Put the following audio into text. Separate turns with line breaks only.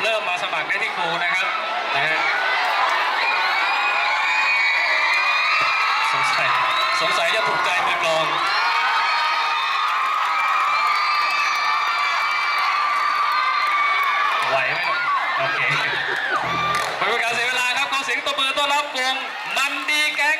เริ่มมาสมัครได้ที่ครูนะครับนะฮะสงสัยสงสัยจะถูกใจมือกลองไหวไหมโอเคไม่เป็นการเสียเวลาครับขอเสียงตบมือต้อนรับวงมันดีแก๊ง